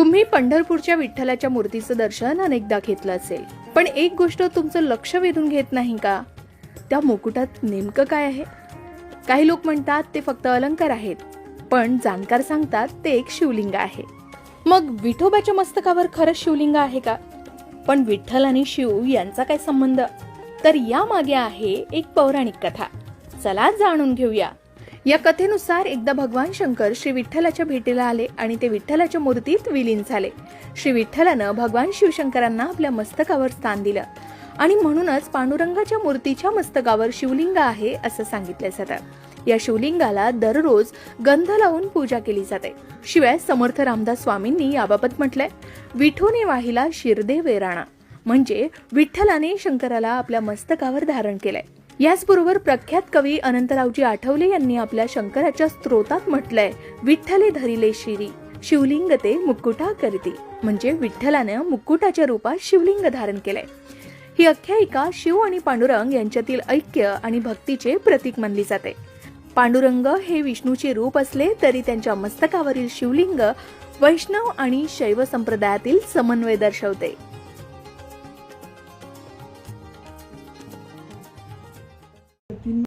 तुम्ही पंढरपूरच्या विठ्ठलाच्या मूर्तीचं दर्शन अनेकदा घेतलं असेल. पण एक गोष्ट तुमचं लक्ष वेधून घेत नाही का? त्या मुकुटात नेमकं काय आहे? काही लोक म्हणतात ते फक्त अलंकार आहेत पण जाणकार सांगतात ते एक शिवलिंग आहे. मग विठोबाच्या मस्तकावर खरंच शिवलिंग आहे का? पण विठ्ठल आणि शिव यांचा काय संबंध? तर यामागे आहे एक पौराणिक कथा. चला जाणून घेऊया. या कथेनुसार एकदा भगवान शंकर श्री विठ्ठलाच्या भेटीला आले आणि ते विठ्ठलाच्या मूर्तीत विलीन झाले. श्री विठ्ठलानं भगवान शिवशंकरांना आपल्या मस्तकावर स्थान दिलं. आणि म्हणूनच पांडुरंगाच्या मूर्तीच्या मस्तकावर शिवलिंग आहे असं सांगितलं जातं. या शिवलिंगाला दररोज गंध लावून पूजा केली जाते. शिवाय समर्थ रामदास स्वामींनी याबाबत म्हटलंय विठोने वाहिला शिरदे वेराणा म्हणजे विठ्ठलाने शंकराला आपल्या मस्तकावर धारण केलंय. याचबरोबर प्रख्यात कवी अनंतरावजी आठवले यांनी आपल्या शंकराच्या स्त्रोतात म्हटलंय विठ्ठले धरिले शिरी शिवलिंग ते मुकुटा करती. म्हणजे विठ्ठलानं मुकुटाच्या रूपात शिवलिंग धारण केलंय. ही आख्यायिका शिव आणि पांडुरंग यांच्यातील ऐक्य आणि भक्तीचे प्रतीक मानली जाते. पांडुरंग हे विष्णूचे रूप असले तरी त्यांच्या मस्तकावरील शिवलिंग वैष्णव आणि शैव संप्रदायातील समन्वय दर्शवते.